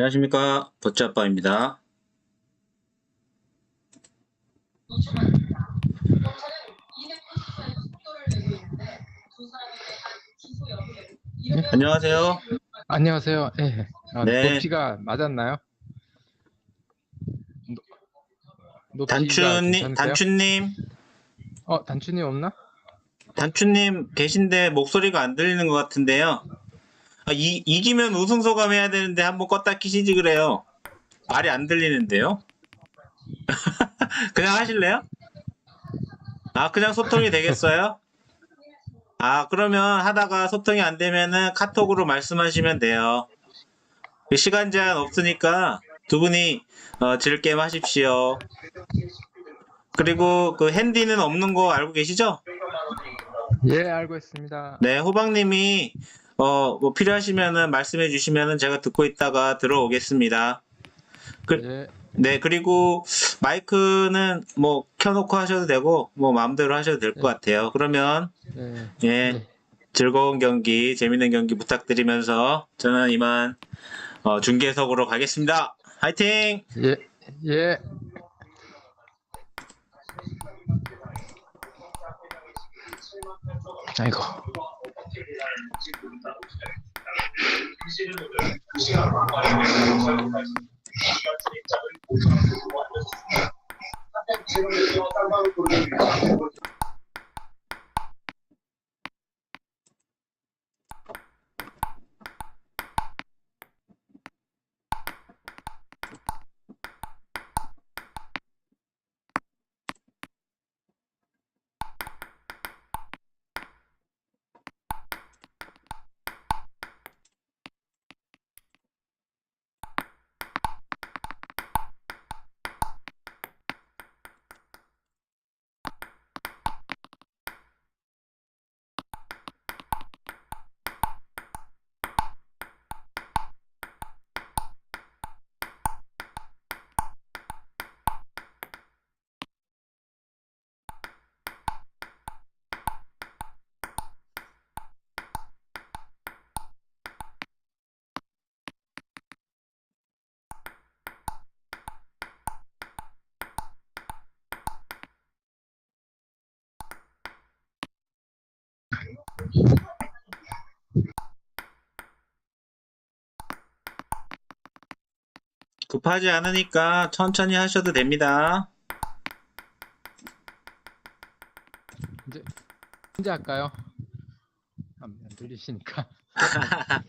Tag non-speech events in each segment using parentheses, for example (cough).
안녕하십니까. 버찌아빠입니다. 안녕하세요. 안녕하세요. 예. 아, 네. 높이가 맞았나요? 노- 높이가 단추님? 단추님, 어, 단추님 없나? 단추님 계신데 목소리가 안 들리는 것 같은데요. 아, 이, 이기면 우승 소감 해야 되는데 한번 껐다 키시지 그래요. 말이 안 들리는데요. (laughs) 그냥 하실래요? 아, 그냥 소통이 되겠어요? 아, 그러면 하다가 소통이 안 되면은 카톡으로 말씀하시면 돼요. 그 시간 제한 없으니까 두 분이 어, 즐게임 하십시오. 그리고 그 핸디는 없는 거 알고 계시죠? 예, 알고 있습니다. 네, 호박님이 어, 뭐 필요하시면은 말씀해 주시면은 제가 듣고 있다가 들어오겠습니다. 그- 예, 네, 그리고 마이크는 뭐 켜놓고 하셔도 되고 뭐 마음대로 하셔도 될것 네. 같아요. 그러면 예, 예, 예. 즐거운 경기, 재밌는 경기 부탁드리면서 저는 이만 어, 중계석으로 가겠습니다. 화이팅! 예, 예. 아이고. 지금 상당히 고르는 급하지 않으니까 천천히 하셔도 됩니다. 이제 이제 할까요? 안, 안 들리시니까. (laughs)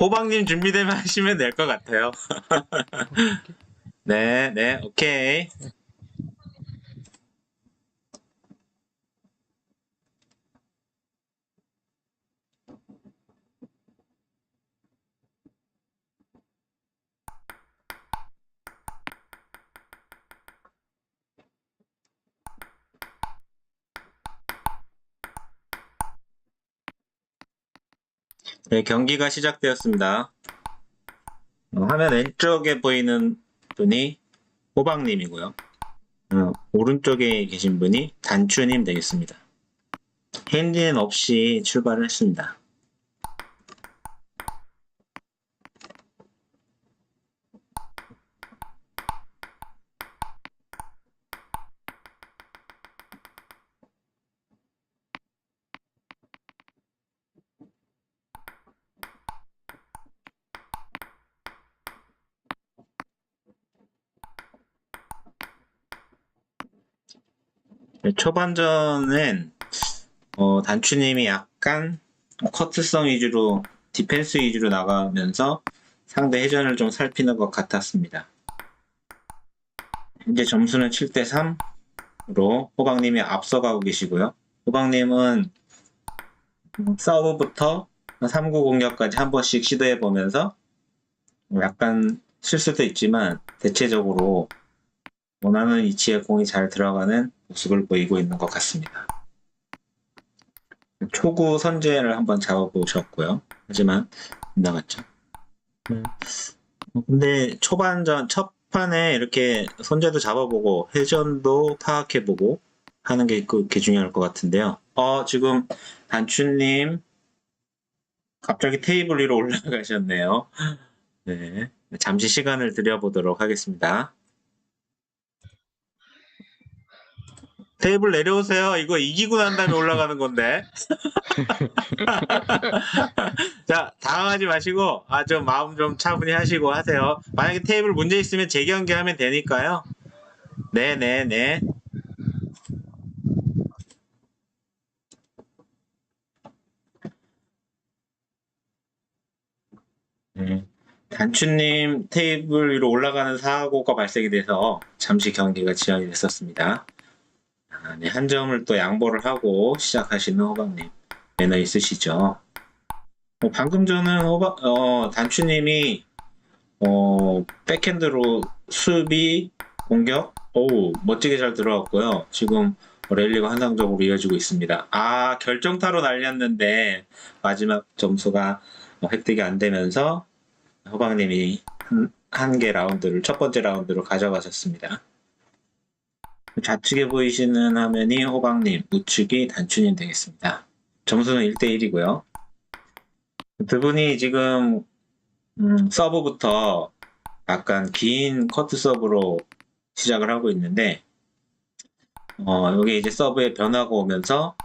호박님 준비되면 하시면 될 것 같아요. (laughs) 네, 네, 오케이. 네, 경기가 시작되었습니다. 어, 화면 왼쪽에 보이는 분이 호박님이고요. 어, 오른쪽에 계신 분이 단추님 되겠습니다. 핸디는 없이 출발을 했습니다. 초반전엔 어, 단추님이 약간 커트성 위주로 디펜스 위주로 나가면서 상대 회전을 좀 살피는 것 같았습니다. 현재 점수는 7대 3으로 호박님이 앞서가고 계시고요. 호박님은 서브부터 3구 공격까지 한 번씩 시도해 보면서 약간 실수도 있지만 대체적으로 원하는 위치에 공이 잘 들어가는 모습을 보이고 있는 것 같습니다. 초구 선제를 한번 잡아보셨고요. 하지만 못 나갔죠. 음, 근데 초반전 첫 판에 이렇게 선제도 잡아보고 회전도 파악해보고 하는 게 그렇게 중요할 것 같은데요. 어 지금 단추님 갑자기 테이블 위로 (laughs) 올라가셨네요. 네. 잠시 시간을 드려보도록 하겠습니다. 테이블 내려오세요. 이거 이기고 난 다음에 올라가는 건데. (laughs) 자, 당황하지 마시고, 아, 좀 마음 좀 차분히 하시고 하세요. 만약에 테이블 문제 있으면 재경기하면 되니까요. 네, 네, 네. 네. 단추님 테이블 위로 올라가는 사고가 발생이 돼서 잠시 경기가 지연이 됐었습니다. 아, 네, 한 점을 또 양보를 하고 시작하시는 호박님 매너 있으시죠? 어, 방금 전은 호박, 어, 단추님이 어, 백핸드로 수비 공격 오 멋지게 잘 들어갔고요. 지금 랠리가 환상적으로 이어지고 있습니다. 아 결정타로 날렸는데 마지막 점수가 어, 획득이 안 되면서 호박님이 한개 라운드를 첫 번째 라운드로 가져가셨습니다. 좌측에 보이시는 화면이 호박님, 우측이 단추님 되겠습니다. 점수는 1대1이고요. 두 분이 지금 음, 서브부터 약간 긴 커트 서브로 시작을 하고 있는데 어, 여기 이제 서브의 변화가 오면서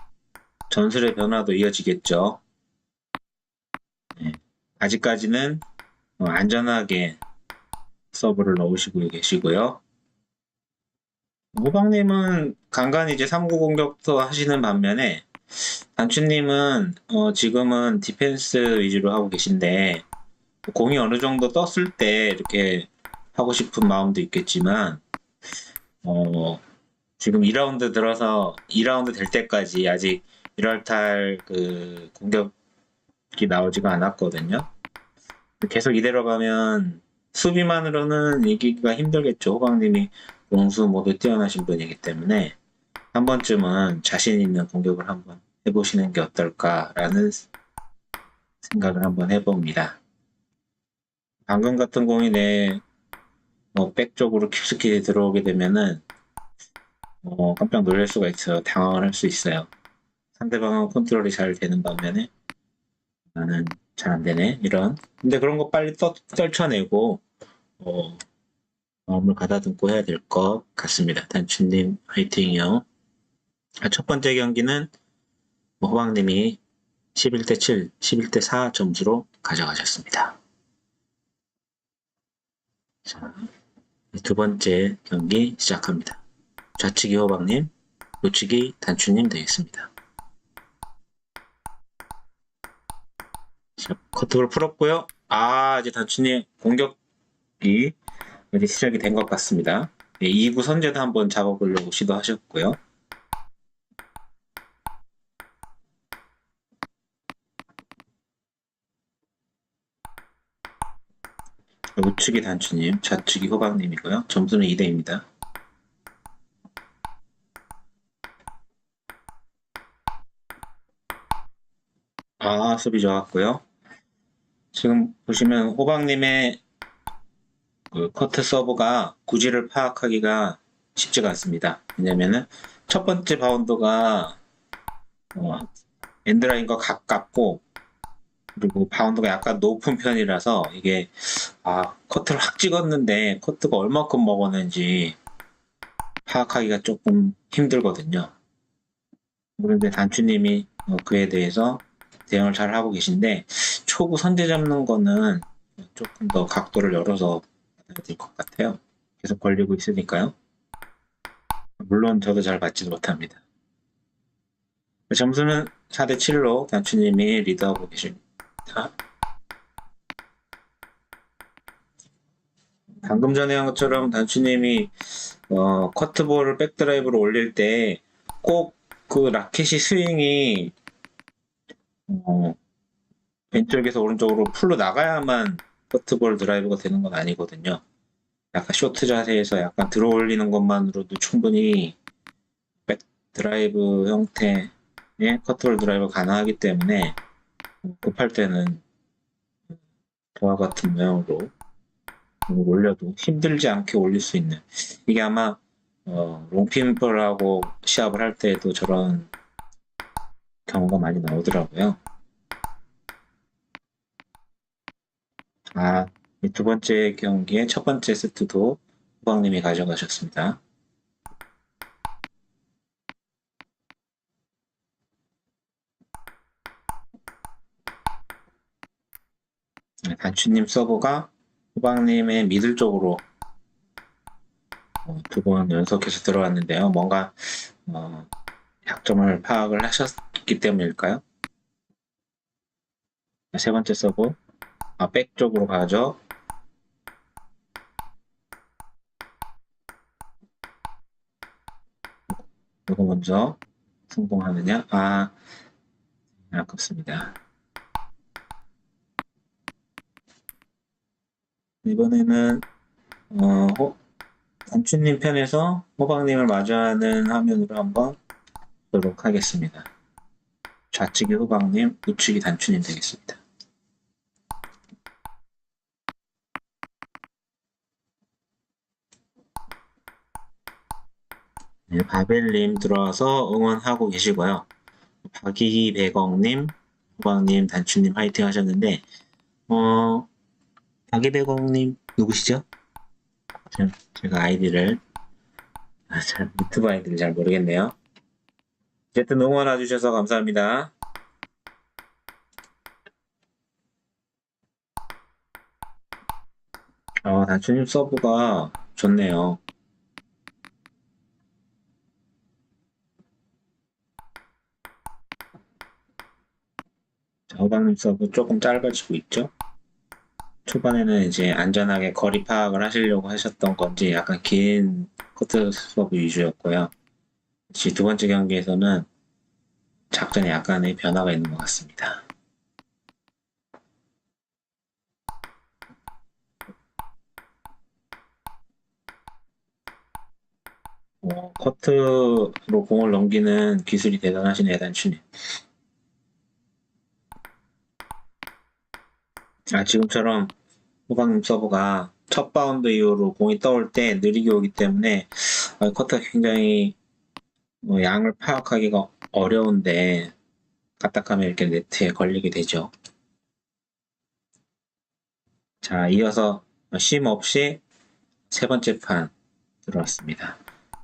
전술의 변화도 이어지겠죠. 네. 아직까지는 어, 안전하게 서브를 넣으시고 계시고요. 호박님은 간간히 이제 3구 공격도 하시는 반면에 단추님은 어, 지금은 디펜스 위주로 하고 계신데 공이 어느 정도 떴을 때 이렇게 하고 싶은 마음도 있겠지만 어, 지금 2라운드 들어서 2라운드 될 때까지 아직 1월달 그 공격이 나오지가 않았거든요. 계속 이대로 가면 수비만으로는 이기기가 힘들겠죠. 호박님이 공수 모두 뛰어나신 분이기 때문에 한 번쯤은 자신 있는 공격을 한번 해보시는 게 어떨까라는 생각을 한번 해봅니다. 방금 같은 공이 내, 뭐, 백 쪽으로 깊숙이 들어오게 되면은, 어, 깜짝 놀랄 수가 있어요. 당황을 할 수 있어요. 상대방은 컨트롤이 잘 되는 반면에, 나는 잘 안 되네. 이런. 근데 그런 거 빨리 떠, 떨쳐내고, 어, 마음을 가다듬고 해야 될 것 같습니다. 단추님, 화이팅이요. 아, 첫 번째 경기는, 뭐 호박님이 11대 7, 11대 4 점수로 가져가셨습니다. 자, 두 번째 경기 시작합니다. 좌측이 호박님, 우측이 단추님 되겠습니다. 자, 커트볼 풀었고요. 아, 이제 단추님 공격이 이제 시작이 된 것 같습니다. 네, 2구 선제도 한번 잡아보려고 시도하셨고요. 우측이 단추님, 좌측이 호박님이고요. 점수는 2대입니다. 아, 수비 좋았고요. 지금 보시면 호박님의 그 커트 서브가 구질을 파악하기가 쉽지가 않습니다. 왜냐면은 첫 번째 바운드가 어, 엔드라인과 가깝고 그리고 바운드가 약간 높은 편이라서 이게 아 커트를 확 찍었는데 커트가 얼마큼 먹었는지 파악하기가 조금 힘들거든요. 그런데 단추님이 어, 그에 대해서 대응을 잘 하고 계신데 초구 선제 잡는 거는 조금 더 각도를 열어서 될것 같아요. 계속 걸리고 있으니까요. 물론 저도 잘 받지 못합니다. 점수는 4대 7로 단추님이 리드하고 계십니다. 방금 전에 한 것처럼 단추님이 어, 커트볼을 백드라이브로 올릴 때 꼭 그 라켓이 스윙이 어, 왼쪽에서 오른쪽으로 풀로 나가야만 커트볼 드라이브가 되는 건 아니거든요. 약간 쇼트 자세에서 약간 들어 올리는 것만으로도 충분히 백 드라이브 형태의 커트볼 드라이브 가능하기 때문에 급할 때는 저와 같은 모양으로 올려도 힘들지 않게 올릴 수 있는 이게 아마 어, 롱핀볼하고 시합을 할 때에도 저런 경우가 많이 나오더라고요. 아 이두 번째 경기의 첫 번째 세트도 후방님이 가져가셨습니다. 네, 단추님 서브가 후방님의 미들 쪽으로 어, 두번 연속해서 들어왔는데요. 뭔가 어, 약점을 파악을 하셨기 때문일까요? 세 번째 서브 아, 백 쪽으로 가죠. 이거 먼저 성공하느냐? 아, 아깝습니다. 이번에는 어, 호, 단추님 편에서 호박님을 마주하는 화면으로 한번 보도록 하겠습니다. 좌측이 호박님, 우측이 단추님 되겠습니다. 네, 바벨님 들어와서 응원하고 계시고요. 박이희 백억님, 호박님, 단추님 화이팅 하셨는데, 어, 박이 백억님 누구시죠? 제- 제가 아이디를, 아, 잘, 유튜브 아이디를 잘 모르겠네요. 어쨌든 응원해 주셔서 감사합니다. 어, 단추님 서브가 좋네요. 자, 호박님 서브 조금 짧아지고 있죠? 초반에는 이제 안전하게 거리 파악을 하시려고 하셨던 건지 약간 긴 코트 서브 위주였고요. 두 번째 경기에서는 작전에 약간의 변화가 있는 것 같습니다. 어, 커트로 공을 넘기는 기술이 대단하시네요, 단추님. 아, 지금처럼 호박님 서브가 첫 바운드 이후로 공이 떠올 때 느리게 오기 때문에 아, 커트가 굉장히 뭐 양을 파악하기가 어려운데 까딱하면 이렇게 네트에 걸리게 되죠. 자, 이어서 쉼 없이 세 번째 판 들어왔습니다.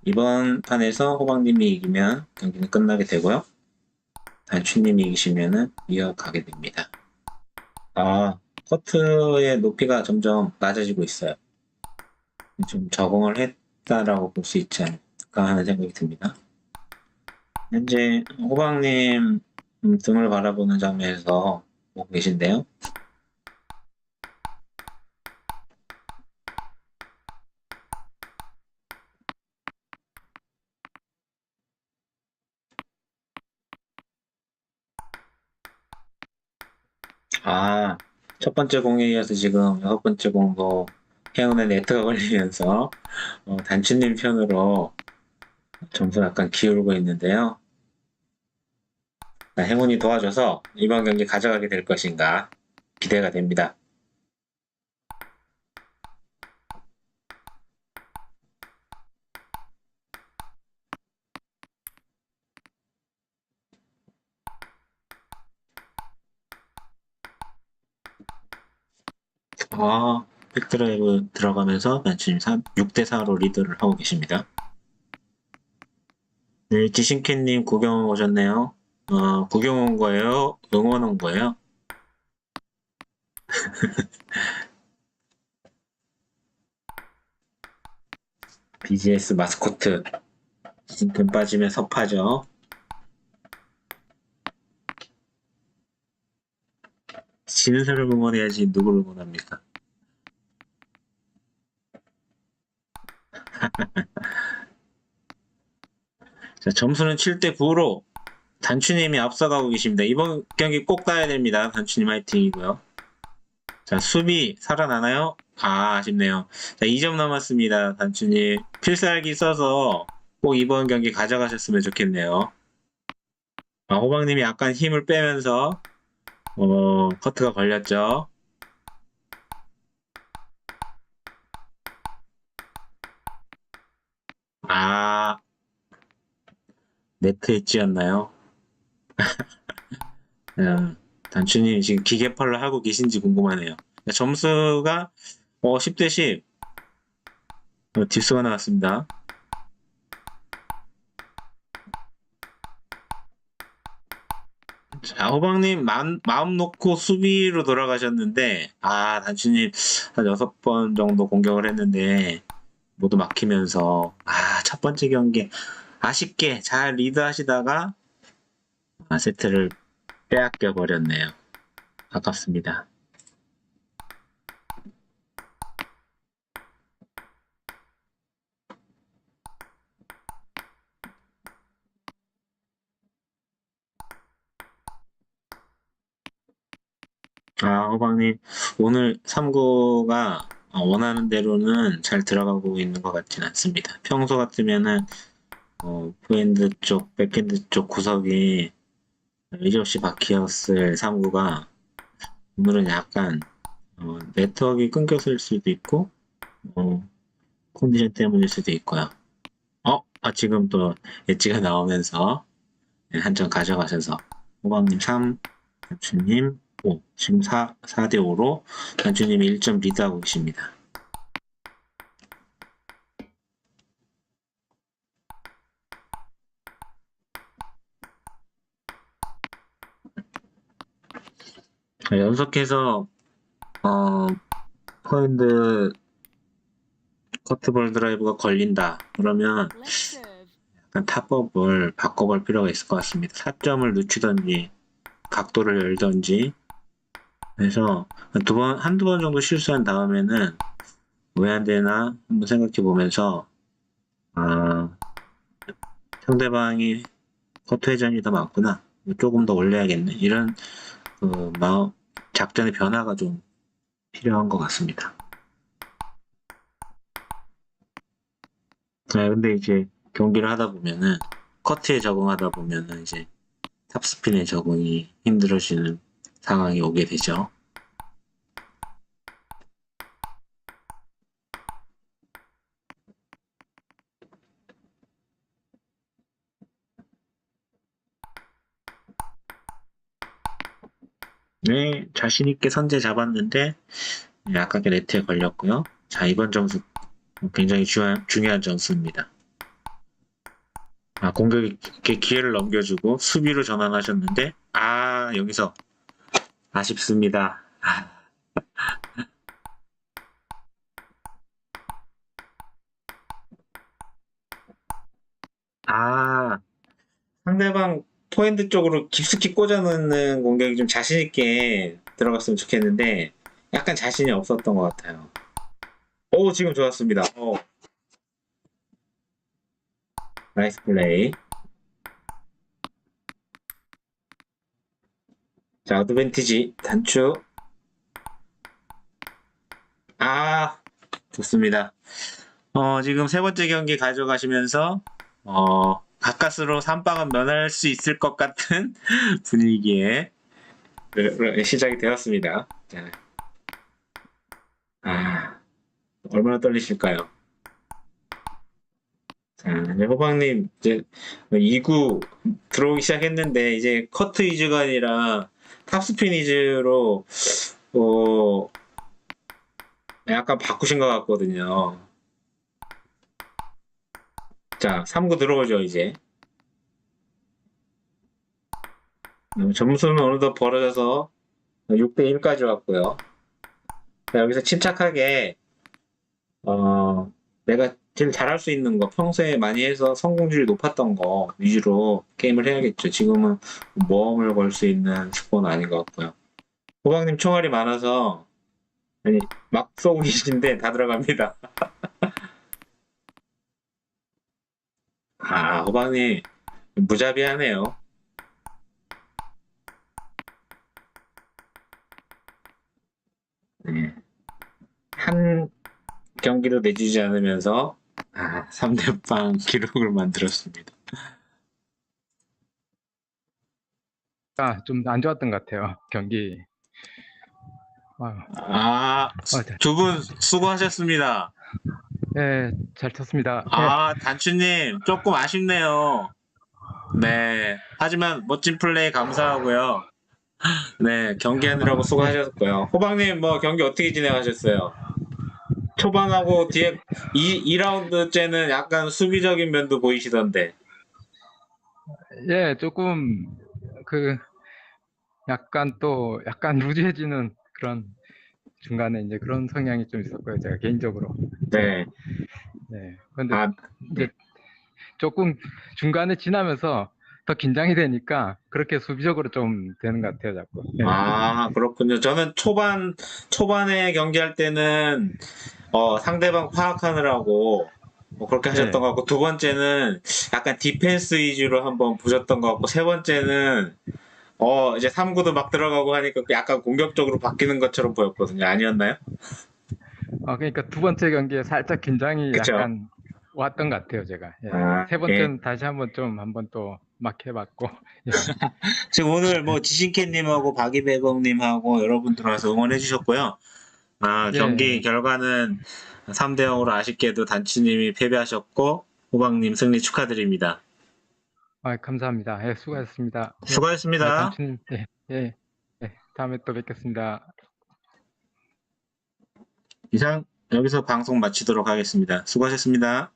이번 판에서 호박님이 이기면 경기는 끝나게 되고요. 단추님이 이기시면은 이어가게 됩니다. 아, 커트의 높이가 점점 낮아지고 있어요. 좀 적응을 했다라고 볼 수 있지 않을까 하는 생각이 듭니다. 현재 호박님 음, 등을 바라보는 장면에서 보고 계신데요. 아, 첫 번째 공에 이어서 지금 여섯 번째 공도 행운의 네트가 걸리면서 어, 단추님 편으로 점수 약간 기울고 있는데요. 자, 행운이 도와줘서 이번 경기 가져가게 될 것인가 기대가 됩니다. 아, 백드라이브 들어가면서 단추님 6대4로 리드를 하고 계십니다. 네, 지신캔님 구경 오셨네요. 어, 구경 온 거예요? 응원 온 거예요? (laughs) BGS 마스코트 지신캔 빠지면 섭하죠. 지는 사람 응원해야지 누구를 응원합니까? (laughs) 자, 점수는 7대 9로 단추님이 앞서가고 계십니다. 이번 경기 꼭 따야 됩니다. 단추님 화이팅이고요. 자, 수비 살아나나요? 아, 아쉽네요. 자, 2점 남았습니다. 단추님. 필살기 써서 꼭 이번 경기 가져가셨으면 좋겠네요. 아, 호박님이 약간 힘을 빼면서 어, 커트가 걸렸죠. 아, 네트 엣지였나요? (laughs) 음, 단추님 지금 기계팔로 하고 계신지 궁금하네요. 점수가 어, 10대 10. 어, 딥스가 나왔습니다. 자, 호박님 마음, 마음 놓고 수비로 돌아가셨는데, 아, 단추님 한 여섯 번 정도 공격을 했는데, 모두 막히면서, 아, 첫 번째 경기 아쉽게 잘 리드하시다가, 아, 세트를 빼앗겨 버렸네요. 아깝습니다. 아, 호박님, 오늘 3구가 원하는 대로는 잘 들어가고 있는 것 같진 않습니다. 평소 같으면은, 어, 포핸드 쪽, 백핸드 쪽 구석이 의지없이 박히었을 3구가 오늘은 약간, 어, 네트워크가 끊겼을 수도 있고, 어, 컨디션 때문일 수도 있고요. 어, 아, 지금 또 엣지가 나오면서 한점 가져가셔서, 호박님 3, 단추님 5, 지금 4, 4대 5로 단추님이 1점 리드하고 계십니다. 자, 연속해서 어, 포핸드 커트볼 드라이브가 걸린다. 그러면. 약간 타법을 바꿔볼 필요가 있을 것 같습니다. 타점을 늦추던지, 각도를 열던지, 그래서 두 번, 한두 번 정도 실수한 다음에는 왜 안 되나 한번 생각해 보면서, 아, 상대방이 커트 회전이 더 많구나. 조금 더 올려야겠네. 이런, 그, 마음, 작전의 변화가 좀 필요한 것 같습니다. 네, 근데 이제 경기를 하다 보면은 커트에 적응하다 보면은 이제 탑스핀에 적응이 힘들어지는 상황이 오게 되죠. 네, 자신 있게 선제 잡았는데 네, 아깝게 네트에 걸렸고요. 자, 이번 점수 굉장히 중요한, 중요한 점수입니다. 아, 공격에 기회를 넘겨주고 수비로 전환하셨는데, 아, 여기서 아쉽습니다. 아. 아, 상대방 포핸드 쪽으로 깊숙이 꽂아 넣는 공격이 좀 자신있게 들어갔으면 좋겠는데, 약간 자신이 없었던 것 같아요. 오, 지금 좋았습니다. 오. 나이스 플레이. 자, 어드밴티지 단추. 아, 좋습니다. 어, 지금 세 번째 경기 가져가시면서, 어, 가까스로 3방은 면할 수 있을 것 같은 (laughs) 분위기에 그, 시작이 되었습니다. 자. 아, 얼마나 떨리실까요? 자, 이제 호박님, 이제 2구 들어오기 시작했는데, 이제 커트 위주가 아니라 탑스핀 위주로, 어, 약간 바꾸신 것 같거든요. 자, 3구 들어오죠, 이제. 음, 점수는 어느덧 벌어져서 6대1까지 왔고요. 자, 여기서 침착하게, 어, 내가 제일 잘할 수 있는 거, 평소에 많이 해서 성공률이 높았던 거 위주로 게임을 해야겠죠. 지금은 모험을 걸 수 있는 스포는 아닌 것 같고요. 호박님 총알이 많아서, 아니, 막 쏘고 계신데 다 들어갑니다. (laughs) 아, 호박님, 무자비하네요. 네. 한 경기도 내주지 않으면서 아, 3대빵 (laughs) 기록을 만들었습니다. 아, 좀 안 좋았던 것 같아요. 경기. 아유, 아, 아, 네. 두분 수고하셨습니다. 네, 잘 쳤습니다. 네, 아, 단추님, 조금 아쉽네요. 네. 하지만 멋진 플레이 감사하고요. 네, 경기하느라고 수고하셨고요. 호박님, 뭐, 경기 어떻게 진행하셨어요? 초반하고 뒤에 2, 2라운드째는 약간 수비적인 면도 보이시던데. 예, 조금 그 약간 또 약간 루즈해지는 그런 중간에 이제 그런 성향이 좀 있었고요. 제가 개인적으로. 네. 네. 근데 아, 이제 조금 중간에 지나면서 더 긴장이 되니까 그렇게 수비적으로 좀 되는 것 같아요, 자꾸. 예. 아, 그렇군요. 저는 초반, 초반에 경기할 때는, 어, 상대방 파악하느라고, 뭐 그렇게 하셨던 네. 것 같고, 두 번째는 약간 디펜스 위주로 한번 보셨던 것 같고, 세 번째는, 어, 이제 3구도 막 들어가고 하니까 약간 공격적으로 바뀌는 것처럼 보였거든요. 아니었나요? 어, 그러니까 두 번째 경기에 살짝 긴장이 그쵸. 약간 왔던 것 같아요, 제가. 예. 아, 세 번째는 다시 한번 좀 한번 또 막 해봤고. (laughs) 지금 오늘 뭐 지신캣님하고 박이배공님하고 여러분들 와서 응원해 주셨고요. 아, 예. 경기 결과는 3대 0으로 아쉽게도 단추님이 패배하셨고 호박님 승리 축하드립니다. 아, 감사합니다. 예, 수고하셨습니다. 예. 수고하셨습니다. 아, 단추님, 예, 예, 예. 다음에 또 뵙겠습니다. 이상 여기서 방송 마치도록 하겠습니다. 수고하셨습니다.